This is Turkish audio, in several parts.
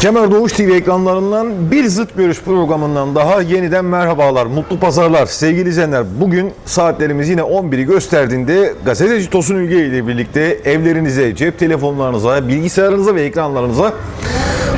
Kemer Doğuş TV ekranlarından bir zıt görüş programından daha yeniden merhabalar, mutlu pazarlar sevgili izleyenler. Bugün saatlerimiz yine 11'i gösterdiğinde gazeteci Tosun Ülge ile birlikte evlerinize, cep telefonlarınıza, bilgisayarınıza ve ekranlarınıza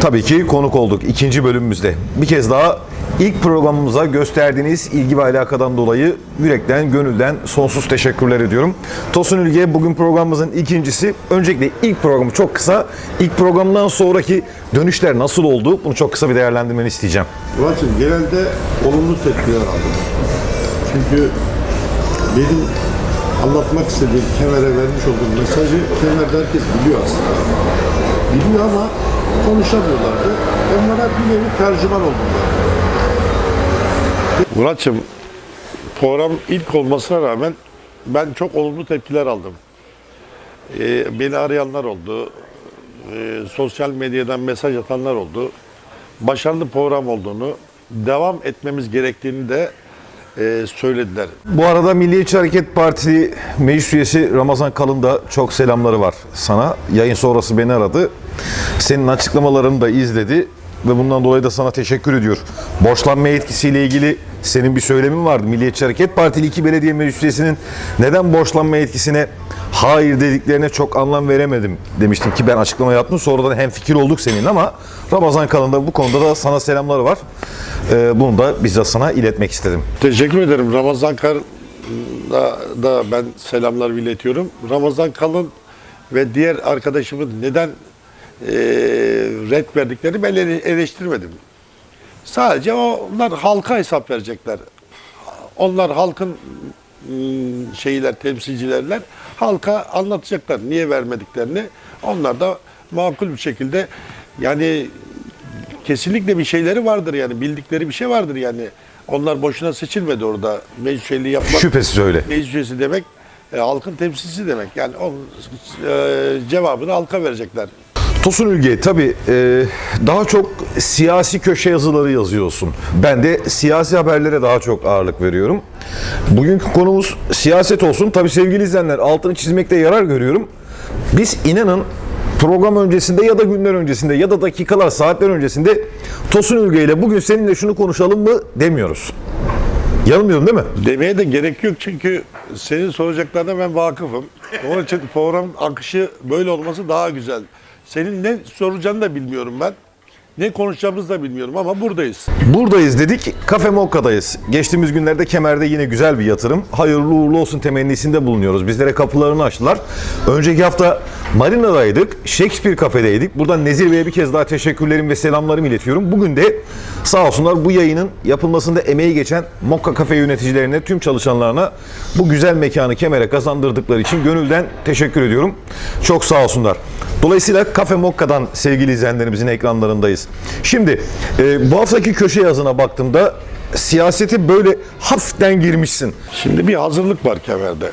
tabii ki konuk olduk ikinci bölümümüzde. Bir kez daha ilk programımıza gösterdiğiniz ilgi ve alakadan dolayı yürekten, gönülden sonsuz teşekkürler ediyorum. Tosun Ülge bugün programımızın ikincisi. Öncelikle ilk programı çok kısa, ilk programdan sonraki dönüşler nasıl oldu? Bunu çok kısa bir değerlendirmeni isteyeceğim. Murat'cığım genelde olumlu tepkiler aldım. Çünkü benim anlatmak istediğim Kemer'e vermiş olduğum mesajı Kemer'de herkes biliyor aslında. Biliyor ama konuşamıyorlardı. Onlara bir nevi tercüman oldum ben. Murat'cığım program ilk olmasına rağmen ben çok olumlu tepkiler aldım. Ee, beni arayanlar oldu. Ee, sosyal medyadan mesaj atanlar oldu. Başarılı program olduğunu, devam etmemiz gerektiğini de e, söylediler. Bu arada Milliyetçi Hareket Partisi meclis üyesi Ramazan Kalın da çok selamları var sana. Yayın sonrası beni aradı. Senin açıklamalarını da izledi ve bundan dolayı da sana teşekkür ediyor. Borçlanma etkisiyle ilgili senin bir söylemin vardı. Milliyetçi Hareket Partili iki belediye meclis üyesinin neden borçlanma etkisine hayır dediklerine çok anlam veremedim demiştim ki ben açıklama yaptım. Sonradan hem fikir olduk senin ama Ramazan Kalın da bu konuda da sana selamları var. Ee, bunu da bizzat sana iletmek istedim. Teşekkür ederim. Ramazan Kalın'a da ben selamlar iletiyorum. Ramazan Kalın ve diğer arkadaşımın neden e, red verdiklerini ben ele- eleştirmedim. Sadece onlar halka hesap verecekler. Onlar halkın ım, şeyler, temsilcilerler halka anlatacaklar niye vermediklerini. Onlar da makul bir şekilde yani kesinlikle bir şeyleri vardır yani bildikleri bir şey vardır yani. Onlar boşuna seçilmedi orada meclis üyeliği yapmak. Şüphesiz öyle. Meclis üyesi demek e, halkın temsilcisi demek. Yani onun e, cevabını halka verecekler. Tosun Ülge tabii e, daha çok siyasi köşe yazıları yazıyorsun. Ben de siyasi haberlere daha çok ağırlık veriyorum. Bugünkü konumuz siyaset olsun. Tabii sevgili izleyenler altını çizmekte yarar görüyorum. Biz inanın program öncesinde ya da günler öncesinde ya da dakikalar, saatler öncesinde Tosun Ülge ile bugün seninle şunu konuşalım mı demiyoruz. Yanılmıyorum değil mi? Demeye de gerek yok çünkü senin soracaklarına ben vakıfım. Onun için program akışı böyle olması daha güzel. Senin ne soracağını da bilmiyorum ben. Ne konuşacağımızı da bilmiyorum ama buradayız. Buradayız dedik. Kafe Mokka'dayız. Geçtiğimiz günlerde Kemer'de yine güzel bir yatırım. Hayırlı uğurlu olsun temennisinde bulunuyoruz. Bizlere kapılarını açtılar. Önceki hafta Marina'daydık. Shakespeare Kafe'deydik. Buradan Nezir Bey'e bir kez daha teşekkürlerimi ve selamlarımı iletiyorum. Bugün de sağ olsunlar bu yayının yapılmasında emeği geçen Mokka Kafe yöneticilerine, tüm çalışanlarına bu güzel mekanı Kemer'e kazandırdıkları için gönülden teşekkür ediyorum. Çok sağ olsunlar. Dolayısıyla Kafe Mokka'dan sevgili izleyenlerimizin ekranlarındayız. Şimdi e, bu haftaki köşe yazına baktığımda siyaseti böyle hafiften girmişsin. Şimdi bir hazırlık var Kemer'de.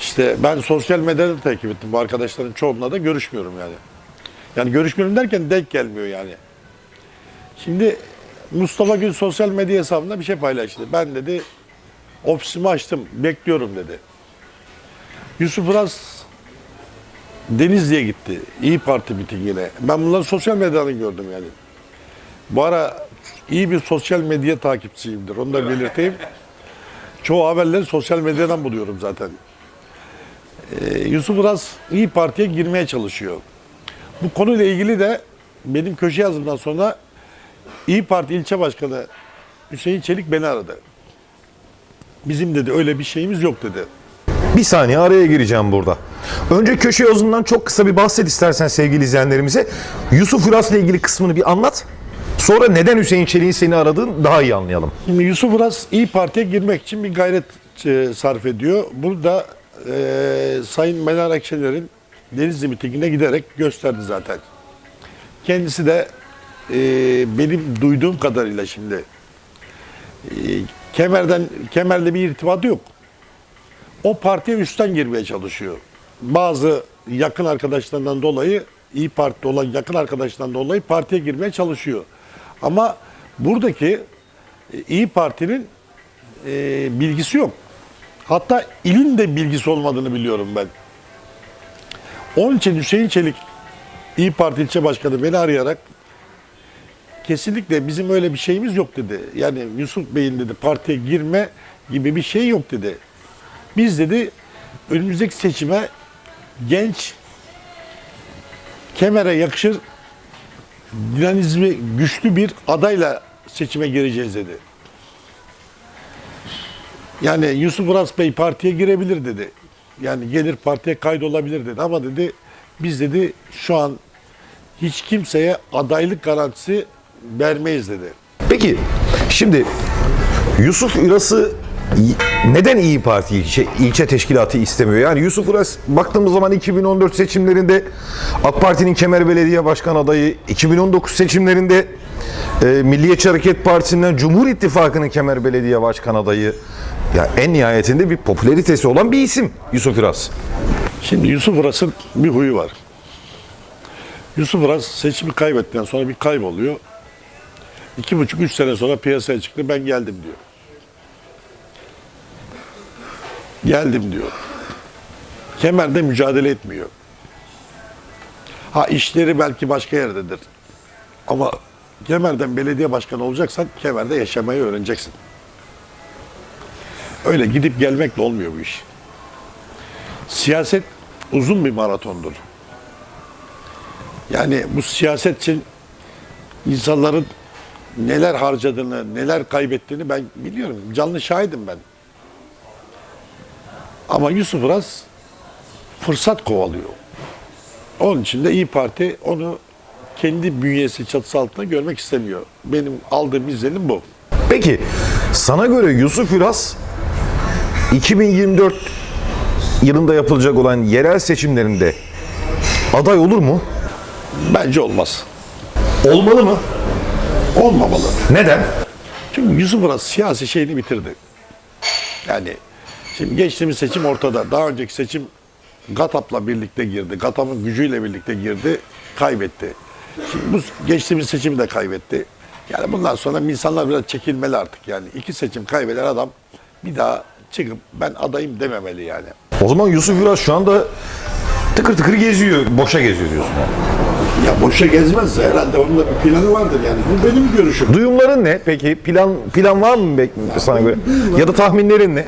İşte ben sosyal medyada takip ettim. Bu arkadaşların çoğunla da görüşmüyorum yani. Yani görüşmüyorum derken denk gelmiyor yani. Şimdi Mustafa Gül sosyal medya hesabında bir şey paylaştı. Ben dedi ofisimi açtım, bekliyorum dedi. Yusuf Uras Denizli'ye gitti. İyi Parti mitingine. Ben bunları sosyal medyadan gördüm yani. Bu ara iyi bir sosyal medya takipçisiyimdir. Onu da belirteyim. Çoğu haberleri sosyal medyadan buluyorum zaten. Ee, Yusuf Uras İyi Parti'ye girmeye çalışıyor. Bu konuyla ilgili de benim köşe yazımdan sonra İyi Parti ilçe başkanı Hüseyin Çelik beni aradı. Bizim dedi öyle bir şeyimiz yok dedi. Bir saniye araya gireceğim burada. Önce köşe yazından çok kısa bir bahset istersen sevgili izleyenlerimize. Yusuf Uras'la ilgili kısmını bir anlat. Sonra neden Hüseyin Çelik'in seni aradığını daha iyi anlayalım. Şimdi Yusuf Uras İyi Parti'ye girmek için bir gayret e, sarf ediyor. Bunu da e, Sayın Meral Akşener'in Denizli mitingine giderek gösterdi zaten. Kendisi de e, benim duyduğum kadarıyla şimdi e, Kemer'den Kemer'le bir irtibatı yok. O partiye üstten girmeye çalışıyor. Bazı yakın arkadaşlarından dolayı İyi Parti'de olan yakın arkadaşlarından dolayı partiye girmeye çalışıyor. Ama buradaki e, İyi Parti'nin e, bilgisi yok. Hatta ilin de bilgisi olmadığını biliyorum ben. Onun için Hüseyin Çelik İyi Parti ilçe başkanı beni arayarak kesinlikle bizim öyle bir şeyimiz yok dedi. Yani Yusuf Bey'in dedi partiye girme gibi bir şey yok dedi. Biz dedi önümüzdeki seçime genç kemere yakışır dinamizmi güçlü bir adayla seçime gireceğiz dedi. Yani Yusuf Uras Bey partiye girebilir dedi. Yani gelir partiye kaydolabilir dedi ama dedi biz dedi şu an hiç kimseye adaylık garantisi vermeyiz dedi. Peki şimdi Yusuf Üras'ı y- neden İyi Parti ilçe, ilçe teşkilatı istemiyor? Yani Yusuf Uras baktığımız zaman 2014 seçimlerinde AK Parti'nin Kemer Belediye Başkan adayı, 2019 seçimlerinde e, Milliyetçi Hareket Partisi'nden Cumhur İttifakı'nın Kemer Belediye Başkan adayı. Ya en nihayetinde bir popülaritesi olan bir isim Yusuf Uras. Şimdi Yusuf Uras'ın bir huyu var. Yusuf Uras seçimi kaybettikten sonra bir kayboluyor. İki buçuk, üç sene sonra piyasaya çıktı. Ben geldim diyor. Geldim diyor. Kemer'de mücadele etmiyor. Ha işleri belki başka yerdedir. Ama Kemer'den belediye başkanı olacaksan Kemer'de yaşamayı öğreneceksin. Öyle gidip gelmekle olmuyor bu iş. Siyaset uzun bir maratondur. Yani bu siyaset için insanların neler harcadığını, neler kaybettiğini ben biliyorum. Canlı şahidim ben. Ama Yusuf Uras fırsat kovalıyor. Onun için de İyi Parti onu kendi bünyesi çatısı altında görmek istemiyor. Benim aldığım izlenim bu. Peki sana göre Yusuf Üras 2024 yılında yapılacak olan yerel seçimlerinde aday olur mu? Bence olmaz. Olmalı mı? Olmamalı. Neden? Çünkü Yusuf Uras siyasi şeyini bitirdi. Yani şimdi geçtiğimiz seçim ortada. Daha önceki seçim GATAP'la birlikte girdi. GATAP'ın gücüyle birlikte girdi. Kaybetti. Şimdi bu geçtiğimiz seçimi de kaybetti. Yani bundan sonra insanlar biraz çekilmeli artık yani. iki seçim kaybeden adam bir daha çıkıp ben adayım dememeli yani. O zaman Yusuf Üras şu anda tıkır tıkır geziyor, boşa geziyor diyorsun. yani. Ya boşa gezmez herhalde onun da bir planı vardır yani. Bu benim görüşüm. Duyumların ne? Peki plan plan var mı sana göre? Ya da tahminlerin ne?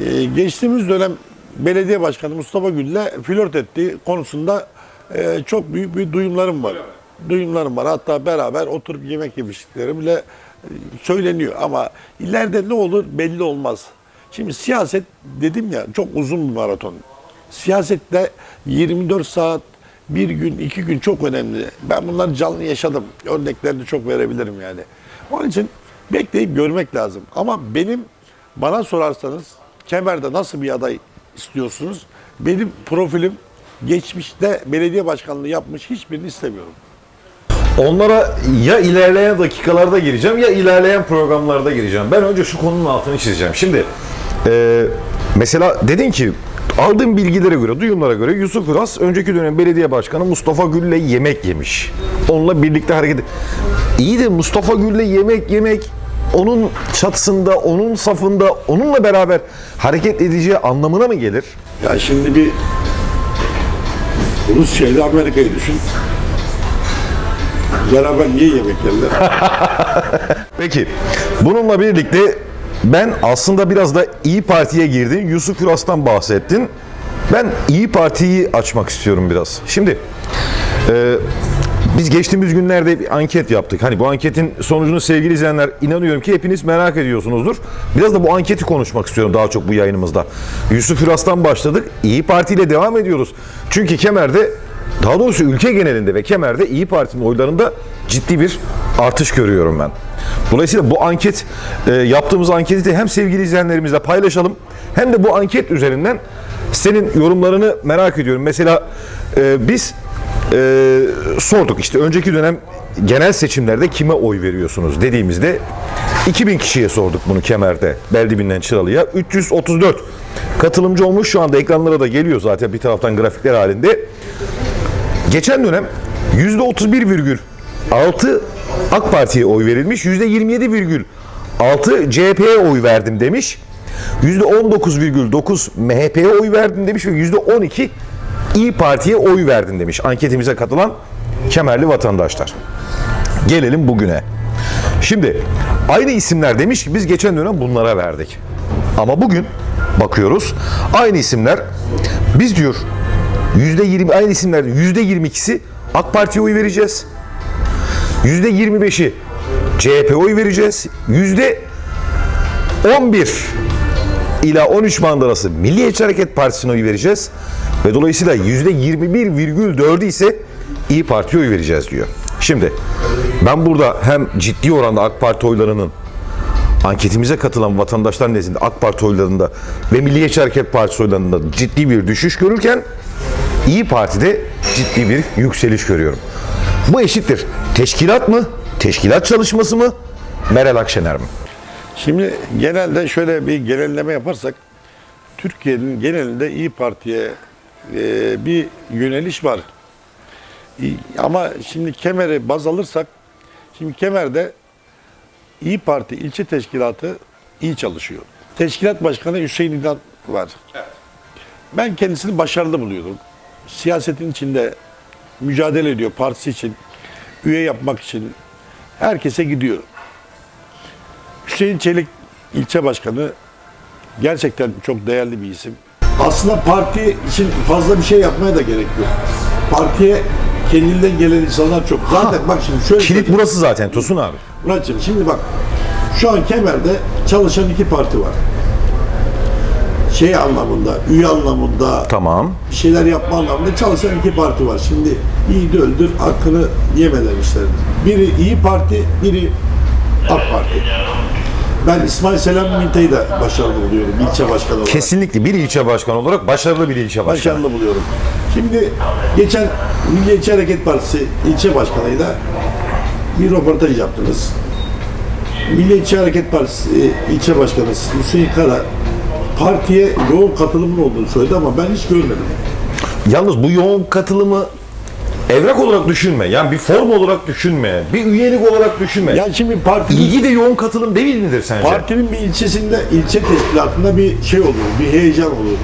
Ee, geçtiğimiz dönem belediye başkanı Mustafa Gül'le flört ettiği konusunda e, çok büyük bir duyumlarım var. Duyumlarım var. Hatta beraber oturup yemek yemişlikleri bile e, söyleniyor. Ama ileride ne olur belli olmaz. Şimdi siyaset dedim ya çok uzun bir maraton. Siyasette 24 saat, bir gün, iki gün çok önemli. Ben bunları canlı yaşadım. Örneklerini çok verebilirim yani. Onun için bekleyip görmek lazım. Ama benim bana sorarsanız Kemer'de nasıl bir aday istiyorsunuz? Benim profilim geçmişte belediye başkanlığı yapmış hiçbirini istemiyorum. Onlara ya ilerleyen dakikalarda gireceğim ya ilerleyen programlarda gireceğim. Ben önce şu konunun altını çizeceğim. Şimdi e, mesela dedin ki aldığım bilgilere göre, duyumlara göre Yusuf Uras önceki dönem belediye başkanı Mustafa Gül'le yemek yemiş. Onunla birlikte hareket İyi de Mustafa Gül'le yemek yemek onun çatısında, onun safında, onunla beraber hareket edeceği anlamına mı gelir? Ya şimdi bir Rusya ile Amerika'yı düşün. Beraber niye yemek yerler? Peki bununla birlikte ben aslında biraz da İyi Parti'ye girdin. Yusuf Uras'tan bahsettin. Ben İyi Parti'yi açmak istiyorum biraz. Şimdi e, biz geçtiğimiz günlerde bir anket yaptık. Hani bu anketin sonucunu sevgili izleyenler inanıyorum ki hepiniz merak ediyorsunuzdur. Biraz da bu anketi konuşmak istiyorum daha çok bu yayınımızda. Yusuf Uras'tan başladık. İyi Parti ile devam ediyoruz. Çünkü Kemer'de daha doğrusu ülke genelinde ve Kemer'de İyi Parti'nin oylarında ciddi bir artış görüyorum ben. Dolayısıyla bu anket, e, yaptığımız anketi de hem sevgili izleyenlerimizle paylaşalım hem de bu anket üzerinden senin yorumlarını merak ediyorum. Mesela e, biz e, sorduk işte önceki dönem genel seçimlerde kime oy veriyorsunuz dediğimizde 2000 kişiye sorduk bunu Kemer'de Beldibinden Çıralı'ya. 334 katılımcı olmuş. Şu anda ekranlara da geliyor zaten bir taraftan grafikler halinde. Geçen dönem %31,6 AK Parti'ye oy verilmiş %27,6 CHP'ye oy verdim demiş %19,9 MHP'ye oy verdim demiş ve %12 İyi Parti'ye oy verdim demiş anketimize katılan Kemerli vatandaşlar. Gelelim bugüne. Şimdi aynı isimler demiş ki biz geçen dönem bunlara verdik. Ama bugün bakıyoruz aynı isimler biz diyor %20 aynı isimler %22'si AK Parti'ye oy vereceğiz. %25'i CHP oy vereceğiz. %11 ila 13 mandalası Milliyetçi Hareket Partisi'ne oy vereceğiz. Ve dolayısıyla %21,4'ü ise İyi Parti'ye oy vereceğiz diyor. Şimdi ben burada hem ciddi oranda AK Parti oylarının anketimize katılan vatandaşlar nezdinde AK Parti oylarında ve Milliyetçi Hareket Partisi oylarında ciddi bir düşüş görürken İyi Parti'de ciddi bir yükseliş görüyorum. Bu eşittir. Teşkilat mı? Teşkilat çalışması mı? Meral Akşener mi? Şimdi genelde şöyle bir genelleme yaparsak Türkiye'nin genelinde İyi Parti'ye e, bir yöneliş var. İyi- Ama şimdi Kemer'i baz alırsak şimdi Kemer'de İyi Parti ilçe teşkilatı iyi çalışıyor. Teşkilat Başkanı Hüseyin İnan var. Ben kendisini başarılı buluyorum. Siyasetin içinde mücadele ediyor partisi için, üye yapmak için. Herkese gidiyor. Hüseyin Çelik ilçe başkanı gerçekten çok değerli bir isim. Aslında parti için fazla bir şey yapmaya da gerek yok. Partiye kendinden gelen insanlar çok. Zaten bak şimdi şöyle Kilit söyleyeyim. burası zaten Tosun abi. Muratcığım şimdi bak şu an Kemer'de çalışan iki parti var. Şey anlamında, üye anlamında, Tamam. bir şeyler yapma anlamında çalışan iki parti var. Şimdi iyi de öldür, hakkını yeme demişler. Biri İyi Parti, biri AK Parti. Ben İsmail Selam Minte'yi de başarılı buluyorum ilçe başkanı olarak. Kesinlikle bir ilçe başkanı olarak başarılı bir ilçe başkanı. başarılı buluyorum. Şimdi geçen Milliyetçi Hareket Partisi ilçe başkanıyla bir röportaj yaptınız. Milliyetçi Hareket Partisi e, ilçe başkanı Hüseyin Kara partiye yoğun katılımın olduğunu söyledi ama ben hiç görmedim. Yalnız bu yoğun katılımı evrak olarak düşünme. Yani bir form olarak düşünme. Bir üyelik olarak düşünme. Yani şimdi partinin, İlgi de yoğun katılım değil midir sence? partinin bir ilçesinde, ilçe teşkilatında bir şey olur, bir heyecan olur.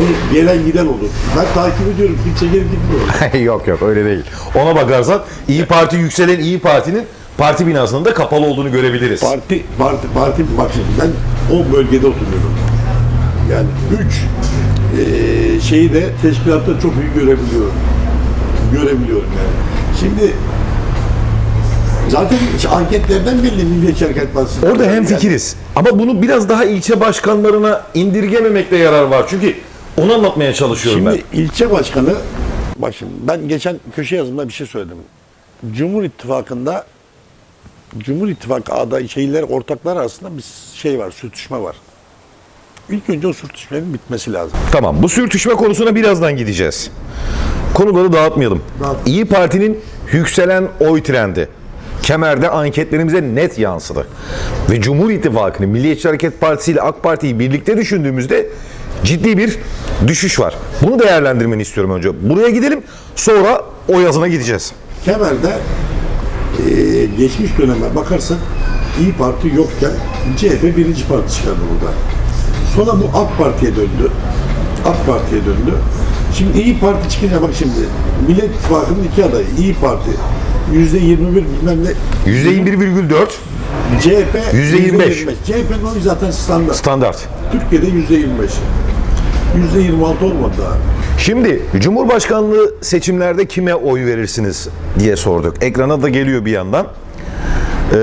Bir gelen giden olur. Ben takip ediyorum, kimse gelip gitmiyor. yok yok öyle değil. Ona bakarsan İyi Parti yükselen İyi Parti'nin parti binasının da kapalı olduğunu görebiliriz. Parti, parti, parti, bak şimdi ben o bölgede oturuyorum. Yani üç eee, şeyi de teşkilatta çok iyi görebiliyorum. Görebiliyorum yani. Şimdi zaten anketlerden belli Milliyetçi Hareket Partisi. Orada hem Yani fikiriz. Ama bunu biraz daha ilçe başkanlarına indirgememekte yarar var. Çünkü onu anlatmaya çalışıyorum Şimdi ilçe başkanı, bak şimdi ben geçen köşe yazımda bir şey söyledim. Cumhur İttifakı'nda Cumhur İttifakı aday şeyler ortaklar arasında bir şey var, sürtüşme var. İlk önce o sürtüşmenin bitmesi lazım. ben. Tamam bu sürtüşme konusuna birazdan gideceğiz. Konuları dağıtmayalım. Dağıt. İyi Parti'nin yükselen oy trendi. Kemer'de anketlerimize net yansıdı. Ve Cumhur İttifakı'nın Milliyetçi Hareket Partisi ile AK Parti'yi birlikte düşündüğümüzde ciddi bir düşüş var. Bunu değerlendirmeni istiyorum önce. Buraya gidelim sonra o yazına gideceğiz. Kemer'de eee, geçmiş döneme bakarsak İyi Parti yokken CHP birinci parti çıkardı burada. Sonra bu AK Parti'ye döndü. AK Parti'ye döndü. Şimdi İyi Parti çıkınca bak şimdi Millet İttifakı'nın iki adayı İyi Parti yüzde 21 bilmem ne %21,4 CHP Yüzde yirmi beş. CHP'nin oyu zaten standart. standart. Türkiye'de yüzde 25. Yüzde 26 olmadı daha. Şimdi Cumhurbaşkanlığı seçimlerde kime oy verirsiniz diye sorduk. Ekrana da geliyor bir yandan. Ee,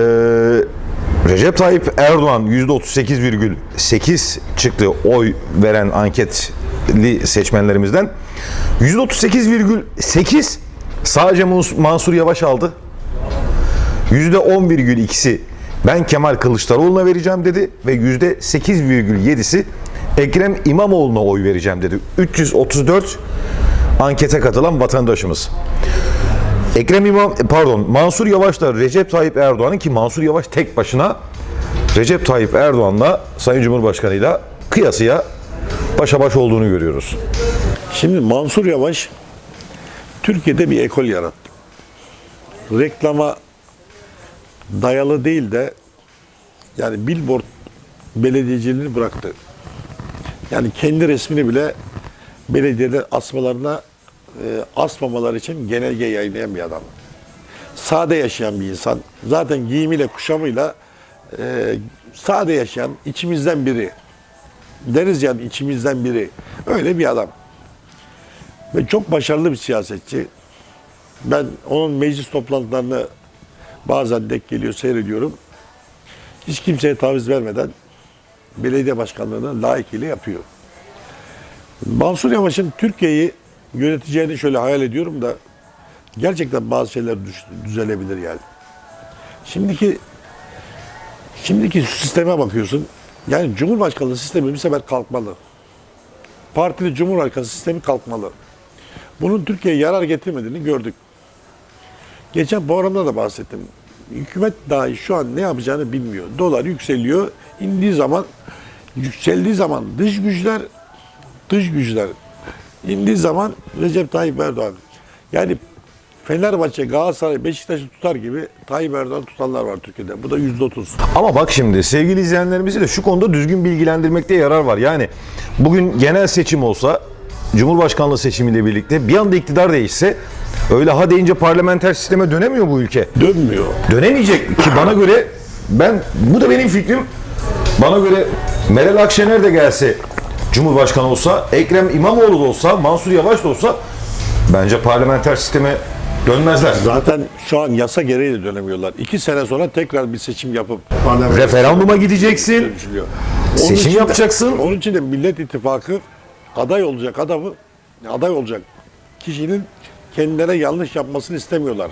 Recep Tayyip Erdoğan %38,8 çıktı oy veren anketli seçmenlerimizden. %38,8 sadece Mansur Yavaş aldı. %10,2'si ben Kemal Kılıçdaroğlu'na vereceğim dedi ve %8,7'si Ekrem İmamoğlu'na oy vereceğim dedi. 334 ankete katılan vatandaşımız. Ekrem İmam pardon Mansur Yavaş'la Recep Tayyip Erdoğan'ın ki Mansur Yavaş tek başına Recep Tayyip Erdoğan'la Sayın Cumhurbaşkanı'yla kıyasıya başa baş olduğunu görüyoruz. Şimdi Mansur Yavaş Türkiye'de bir ekol yarattı. Reklama dayalı değil de yani billboard belediyeciliğini bıraktı. Yani kendi resmini bile belediyede asmalarına e, asmamalar için genelge yayınlayan bir adam. sade yaşayan bir insan. Zaten giyimiyle, kuşamıyla e, sade yaşayan içimizden biri. Deriz yani içimizden biri. Öyle bir adam. Ve çok başarılı bir siyasetçi. Ben onun meclis toplantılarını bazen denk geliyor, seyrediyorum. Hiç kimseye taviz vermeden belediye başkanlığını layıkıyla yapıyor. Mansur Yavaş'ın Türkiye'yi yöneteceğini şöyle hayal ediyorum da gerçekten bazı şeyler düzelebilir yani. Şimdiki şimdiki sisteme bakıyorsun. Yani Cumhurbaşkanlığı sistemi bir sefer kalkmalı. Partili Cumhurbaşkanı sistemi kalkmalı. Bunun Türkiye'ye yarar getirmediğini gördük. Geçen programda da bahsettim. Hükümet dahi şu an ne yapacağını bilmiyor. Dolar yükseliyor. indiği zaman yükseldiği zaman dış güçler dış güçler indiği zaman Recep Tayyip Erdoğan. Yani Fenerbahçe, Galatasaray, Beşiktaş'ı tutar gibi Tayyip Erdoğan tutanlar var Türkiye'de. Bu da yüzde otuz. Ama bak şimdi sevgili izleyenlerimizi de şu konuda düzgün bilgilendirmekte yarar var. Yani bugün genel seçim olsa Cumhurbaşkanlığı seçimiyle birlikte bir anda iktidar değişse öyle ha deyince parlamenter sisteme dönemiyor bu ülke. Dönmüyor. Dönemeyecek ki bana göre ben bu da benim fikrim. Bana göre Meral Akşener de gelse Cumhurbaşkanı olsa, Ekrem İmamoğlu da olsa, Mansur Yavaş da olsa bence parlamenter sisteme dönmezler. Zaten şu an yasa gereği de dönemiyorlar. İki sene sonra tekrar bir seçim yapıp Referanduma gideceksin. düşünülüyor. Seçim için de- yapacaksın. onun için de Millet İttifakı aday olacak adamı, aday olacak kişinin kendilerine yanlış yapmasını istemiyorlar.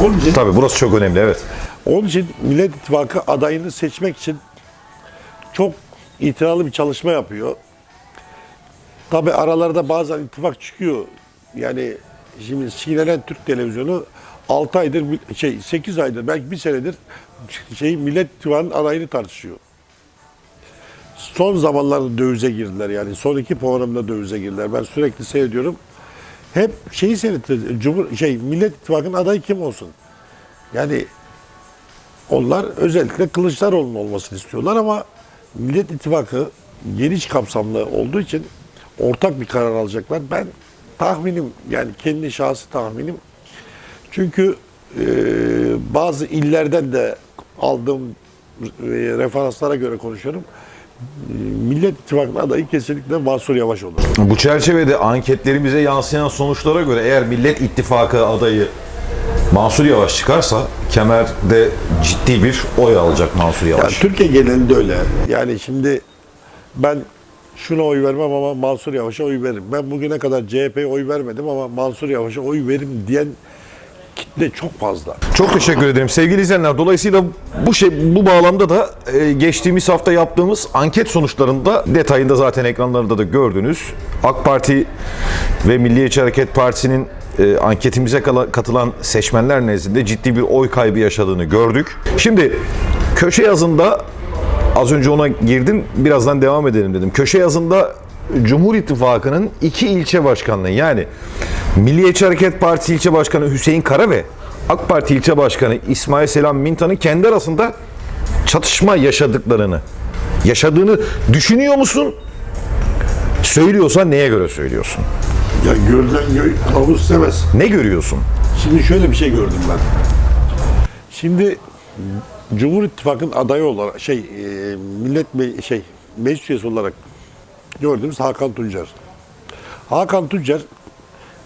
Onun için, Tabii burası çok önemli evet. onun için Millet İttifakı adayını seçmek için çok itiralı bir çalışma yapıyor. Tabi aralarda bazen ittifak çıkıyor. Yani şimdi sinirlenen Türk televizyonu 6 aydır şey 8 aydır belki bir senedir şey Millet İttifakı'nın adayını tartışıyor. Son zamanlarda dövize girdiler yani son iki programda dövize girdiler. Ben sürekli seyrediyorum. Hep şeyi seyrettiler. Cumhur şey Millet İttifakı'nın adayı kim olsun? Yani onlar özellikle Kılıçdaroğlu'nun olmasını istiyorlar ama Millet İttifakı geniş kapsamlı olduğu için ortak bir karar alacaklar. Ben tahminim yani kendi şahsi tahminim çünkü e, bazı illerden de aldığım e, referanslara göre konuşuyorum. Millet İttifakı'nın adayı kesinlikle Mansur Yavaş olur. Bu çerçevede anketlerimize yansıyan sonuçlara göre eğer Millet İttifakı adayı Mansur Yavaş çıkarsa Kemer'de ciddi bir oy alacak Mansur Yani Yavaş. Türkiye genelinde öyle. Yani şimdi ben şuna oy vermem ama Mansur Yavaş'a oy veririm. Ben bugüne kadar CHP'ye oy vermedim ama Mansur Yavaş'a oy veririm diyen kitle çok fazla. Çok teşekkür ederim sevgili izleyenler. Dolayısıyla bu şey bu bağlamda da e, geçtiğimiz hafta yaptığımız anket sonuçlarında detayında zaten ekranlarında da gördünüz. AK Parti ve Milliyetçi Hareket Partisi'nin e, anketimize katılan seçmenler nezdinde ciddi bir oy kaybı yaşadığını gördük. Şimdi köşe yazında az önce ona girdim birazdan devam edelim dedim. Köşe yazında Cumhur İttifakı'nın iki ilçe başkanlığı yani Milliyetçi Hareket Partisi ilçe başkanı Hüseyin Kara ve AK Parti ilçe başkanı İsmail Selam Mintan'ın kendi arasında çatışma yaşadıklarını, yaşadığını düşünüyor musun? Söylüyorsan neye göre söylüyorsun? Ya göy kılavuz istemez. Ne görüyorsun? Şimdi şöyle bir şey gördüm ben. Şimdi Cumhur İttifakı'nın adayı olarak şey e, millet me- şey meclis üyesi olarak gördüğümüz Hakan Tuncer. Hakan Tuncer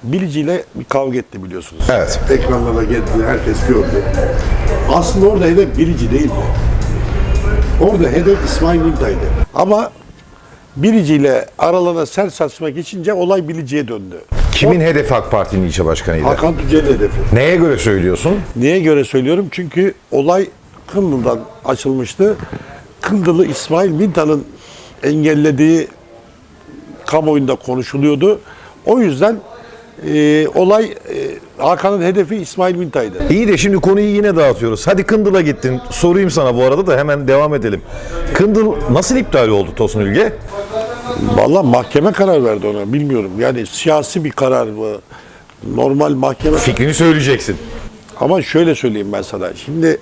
Bilici ile bir kavga etti biliyorsunuz. Evet. Ekranlara geldi, herkes gördü. Aslında orada hedef bilici değildi. Orada hedef İsmail Mintay'dı. Ama Bilici ile aralarına sert saçma geçince olay Bilici'ye döndü. Kimin hedefi AK Parti'nin ilçe başkanıydı? Hakan Tuncer'in hedefi. Neye göre söylüyorsun? Niye göre söylüyorum? Çünkü olay Kındıl'dan açılmıştı. Kındıl'ı İsmail Mintan'ın engellediği kamuoyunda konuşuluyordu. O yüzden e, olay e, Hakan'ın hedefi İsmail Minta'ydı. İyi de şimdi konuyu yine dağıtıyoruz. Hadi Kındıl'a gittin. Sorayım sana bu arada da hemen devam edelim. Kındıl nasıl iptal oldu Tosun Ülge? Vallahi mahkeme karar verdi ona bilmiyorum. Yani siyasi bir karar mı? Normal mahkeme Fikrini söyleyeceksin. Ama şöyle söyleyeyim ben sana. Şimdi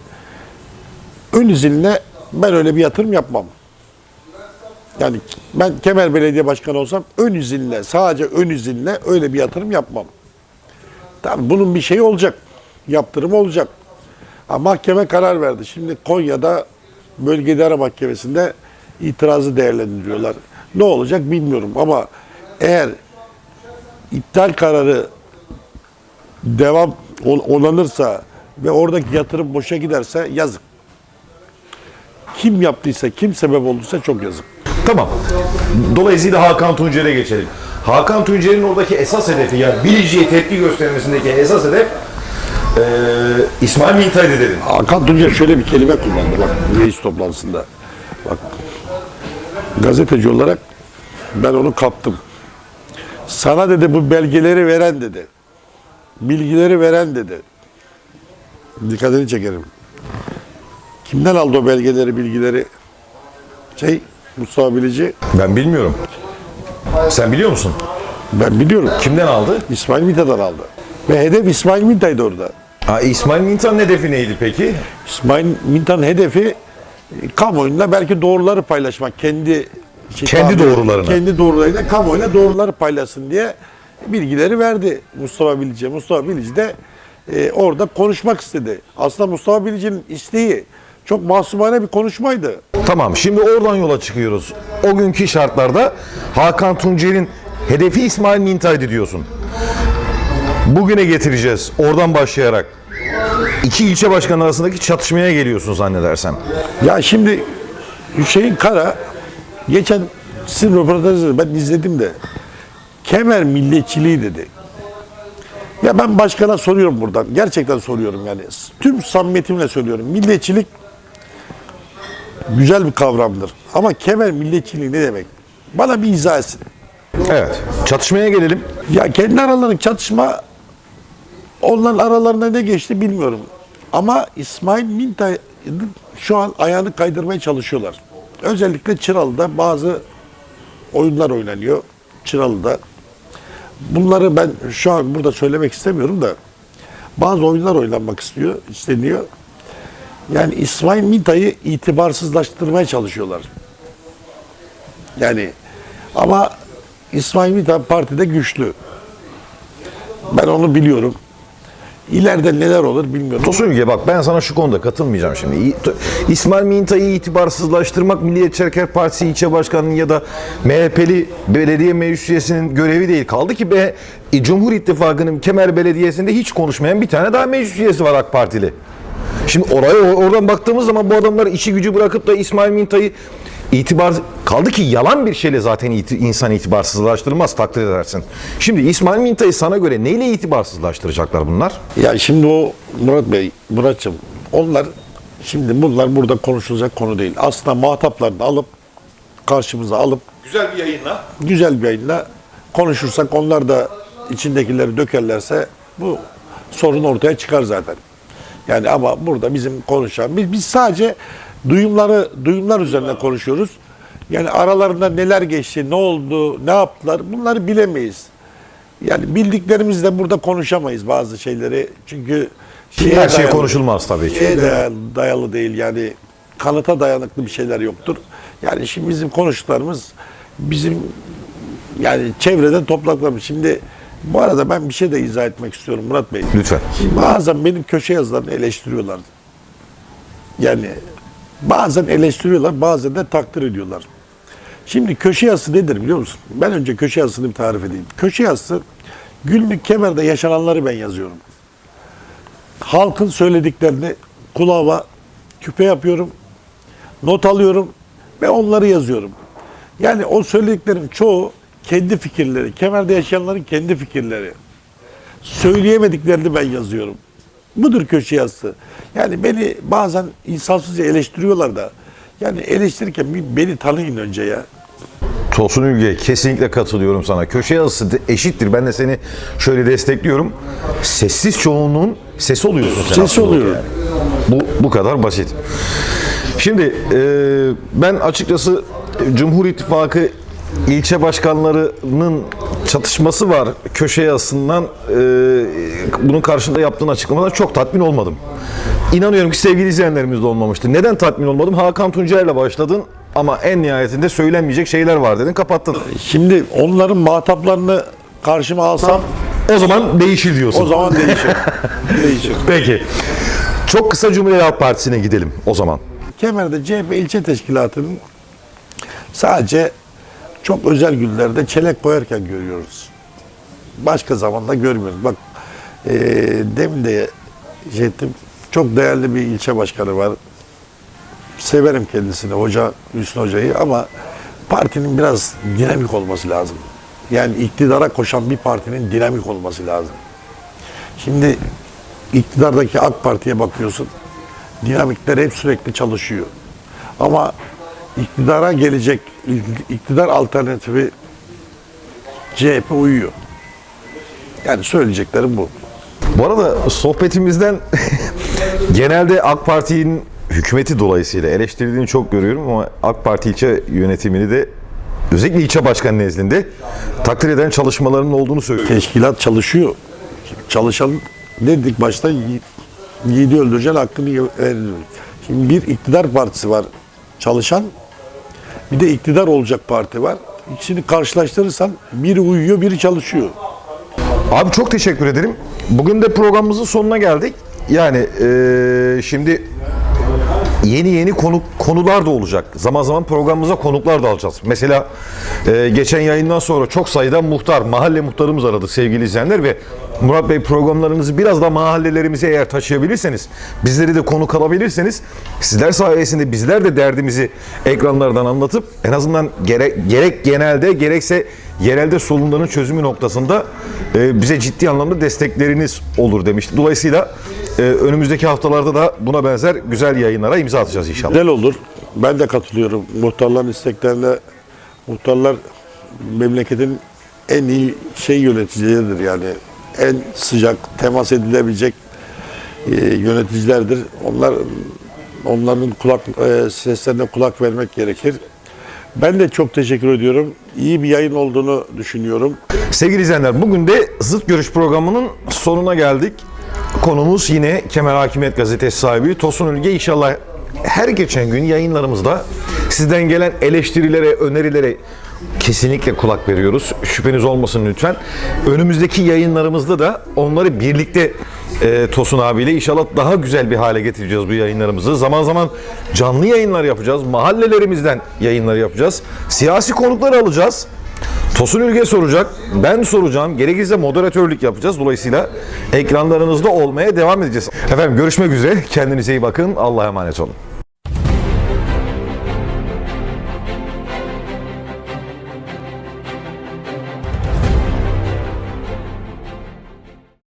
ön izinle ben öyle bir yatırım yapmam. Yani ben Kemer Belediye Başkanı olsam ön izinle, sadece ön izinle öyle bir yatırım yapmam. Tabii bunun bir şeyi olacak. Yaptırım olacak. Ha, mahkeme karar verdi. Şimdi Konya'da Bölge İdare Mahkemesi'nde itirazı değerlendiriyorlar. Ne olacak bilmiyorum ama eğer iptal kararı devam onanırsa ve oradaki yatırım boşa giderse yazık. Kim yaptıysa, kim sebep olduysa çok yazık. Tamam. Dolayısıyla Hakan Tuncer'e geçelim. Hakan Tuncer'in oradaki esas hedefi yani Bilici'ye tepki göstermesindeki esas hedef eee İsmail Mintay'dı dedim. Hakan Tuncer şöyle bir kelime kullandı bak reis toplantısında. Bak gazeteci olarak ben onu kaptım. Sana dedi bu belgeleri veren dedi. Bilgileri veren dedi. Dikkatini çekerim. Kimden aldı o belgeleri, bilgileri? Şey, Mustafa Bilici. Ben bilmiyorum. Sen biliyor musun? Ben biliyorum. Kimden aldı? İsmail Minta'dan aldı. Ve hedef İsmail Minta'ydı orada. Ha, İsmail Minta'nın hedefi neydi peki? İsmail Minta'nın hedefi e, kamuoyunda belki doğruları paylaşmak. Kendi şey, Kendi tabiri- doğrularını. Kendi doğrularıyla kamuoyuna doğruları paylaşsın diye bilgileri verdi Mustafa Bilici. Mustafa Bilici de e, orada konuşmak istedi. Aslında Mustafa Bilici'nin isteği çok masumane bir konuşmaydı. Tamam şimdi oradan yola çıkıyoruz. O günkü şartlarda Hakan Tuncer'in hedefi İsmail Mintay'dı diyorsun. Bugüne getireceğiz oradan başlayarak. İki ilçe başkanı arasındaki çatışmaya geliyorsun zannedersem. Ya şimdi Hüseyin Kara geçen sizin röportajınızı ben izledim de kemer milliyetçiliği dedi. Ya ben başkana soruyorum buradan. Gerçekten soruyorum yani. Tüm samimiyetimle söylüyorum. Milliyetçilik güzel bir kavramdır. Ama kemer milliyetçiliği ne demek? Bana bir izah etsin. Evet çatışmaya gelelim. Ya kendi aralarındaki çatışma onların aralarında ne geçti bilmiyorum. Ama İsmail Mintay'ın şu an ayağını kaydırmaya çalışıyorlar. Özellikle Çıralı'da bazı oyunlar oynanıyor. Çıralı'da. Bunları ben şu an burada söylemek istemiyorum da bazı oyunlar oynanmak istiyor, isteniyor. Yani İsmail Mintay'ı itibarsızlaştırmaya çalışıyorlar. Yani ama İsmail Mintay partide güçlü. Ben onu biliyorum. İleride neler olur bilmiyorum. Tosun Ülge bak ben sana şu konuda katılmayacağım şimdi. İsmail Mintay'ı itibarsızlaştırmak Milliyetçi Hareket Partisi ilçe başkanının ya da MHP'li belediye meclis üyesinin görevi değil. Kaldı ki be Cumhur İttifakı'nın Kemer Belediyesi'nde hiç konuşmayan bir tane daha meclis üyesi var AK Partili. Şimdi oraya oradan baktığımız zaman bu adamlar işi gücü bırakıp da İsmail Mintay'ı itibar kaldı ki yalan bir şeyle zaten iti, insan itibarsızlaştırmaz takdir edersin. Şimdi İsmail Mintay'ı sana göre neyle itibarsızlaştıracaklar bunlar? Ya şimdi o Murat Bey, Muratçım onlar şimdi bunlar burada konuşulacak konu değil. Aslında muhataplarını alıp karşımıza alıp Güzel bir yayınla. güzel bir yayınla konuşursak onlar da içindekileri dökerlerse bu sorun ortaya çıkar zaten. Yani ama burada bizim konuşan biz, biz sadece duyumları duyumlar üzerine konuşuyoruz. Yani aralarında neler geçti, ne oldu, ne yaptılar bunları bilemeyiz. Yani bildiklerimizle burada konuşamayız bazı şeyleri. Çünkü şeye Her şey dayalı- konuşulmaz tabii ki. şeye dayalı, dayalı değil yani kanıta dayanıklı bir şeyler yoktur. Yani şimdi bizim konuştuklarımız bizim yani çevreden topladıklarımız. Şimdi bu arada ben bir şey de izah etmek istiyorum Murat Bey. Lütfen. Bazen benim köşe yazılarını eleştiriyorlar. Yani bazen eleştiriyorlar, bazen de takdir ediyorlar. Şimdi köşe yazısı nedir biliyor musun? Ben önce köşe yazısını bir tarif edeyim. Köşe yazısı günlük kemerde yaşananları ben yazıyorum. Halkın söylediklerini kulağıma küpe yapıyorum, not alıyorum ve onları yazıyorum. Yani o söylediklerim çoğu kendi fikirleri, kemerde yaşayanların kendi fikirleri söyleyemediklerini ben yazıyorum. Budur köşe yazısı. Yani beni bazen insansızca eleştiriyorlar da. Yani eleştirirken beni tanıyın önce ya. Tosun Ülge kesinlikle katılıyorum sana. Köşe yazısı eşittir. Ben de seni şöyle destekliyorum. Sessiz çoğunluğun sesi oluyorsun sen. Aslında oluyorum. yani. Bu, bu kadar basit. Şimdi e, ben açıkçası Cumhur İttifakı ilçe başkanlarının çatışması var köşe yazısından e, bunun karşında yaptığın açıklamadan çok tatmin olmadım. İnanıyorum ki sevgili izleyenlerimiz de olmamıştır. Neden tatmin olmadım? Hakan Tuncer'le başladın ama en nihayetinde söylenmeyecek şeyler var dedin kapattın. Şimdi onların muhataplarını karşıma alsam O zaman değişir diyorsun. o zaman değişir. değişir. Peki. Çok kısa Cumhuriyet Halk Partisi'ne gidelim o zaman. Kemer'de CHP ilçe teşkilatının sadece çok özel günlerde çelek koyarken görüyoruz. Başka zamanda görmüyoruz. Bak eee demin de şey ettim, çok değerli bir ilçe başkanı var. Severim kendisini, hoca Hüsnü Hoca'yı ama partinin biraz dinamik olması lazım. Yani iktidara koşan bir partinin dinamik olması lazım. Şimdi iktidardaki AK Parti'ye bakıyorsun. Dinamikler hep sürekli çalışıyor. Ama iktidara gelecek iktidar alternatifi CHP uyuyor. Yani söyleyeceklerim bu. Bu arada sohbetimizden genelde AK Parti'nin hükümeti dolayısıyla eleştirildiğini çok görüyorum ama AK Parti ilçe yönetimini de özellikle ilçe başkanı nezdinde takdir eden çalışmalarının olduğunu söylüyor. Teşkilat çalışıyor. Çalışan ne dedik başta Yi- yiğidi öldüreceksin hakkını. Şimdi bir iktidar partisi var çalışan bir de iktidar olacak parti var. İkisini karşılaştırırsan biri uyuyor biri çalışıyor. Abi çok teşekkür ederim. Bugün de programımızın sonuna geldik. Yani eee, şimdi yeni yeni konu, konular da olacak. Zaman zaman programımıza konuklar da alacağız. Mesela eee, geçen yayından sonra çok sayıda muhtar, mahalle muhtarımız aradı sevgili izleyenler ve Murat Bey programlarınızı biraz da mahallelerimize eğer taşıyabilirseniz, bizleri de konuk alabilirseniz sizler sayesinde bizler de derdimizi ekranlardan anlatıp en azından gerek, gerek genelde gerekse yerelde sorunların çözümü noktasında e, bize ciddi anlamda destekleriniz olur demişti. Dolayısıyla e, önümüzdeki haftalarda da buna benzer güzel yayınlara imza atacağız inşallah. Güzel olur. Ben de katılıyorum. Muhtarların isteklerine muhtarlar memleketin en iyi şey yöneticileridir yani. En sıcak, temas edilebilecek e, yöneticilerdir. Onlar onların kulak e, seslerine kulak vermek gerekir. Ben de çok teşekkür ediyorum. İyi bir yayın olduğunu düşünüyorum. Sevgili izleyenler bugün de Zıt Görüş programının sonuna geldik. Konumuz yine Kemer Hakimiyet Gazetesi sahibi Tosun Ülge. İnşallah her geçen gün yayınlarımızda sizden gelen eleştirilere, önerilere kesinlikle kulak veriyoruz. Şüpheniz olmasın lütfen. Önümüzdeki yayınlarımızda da onları birlikte e, Tosun abiyle inşallah daha güzel bir hale getireceğiz bu yayınlarımızı. Zaman zaman canlı yayınlar yapacağız. Mahallelerimizden yayınlar yapacağız. Siyasi konukları alacağız. Tosun Ülge soracak, ben soracağım. Gerekirse moderatörlük yapacağız. Dolayısıyla ekranlarınızda olmaya devam edeceğiz. Efendim görüşmek üzere. Kendinize iyi bakın. Allah'a emanet olun.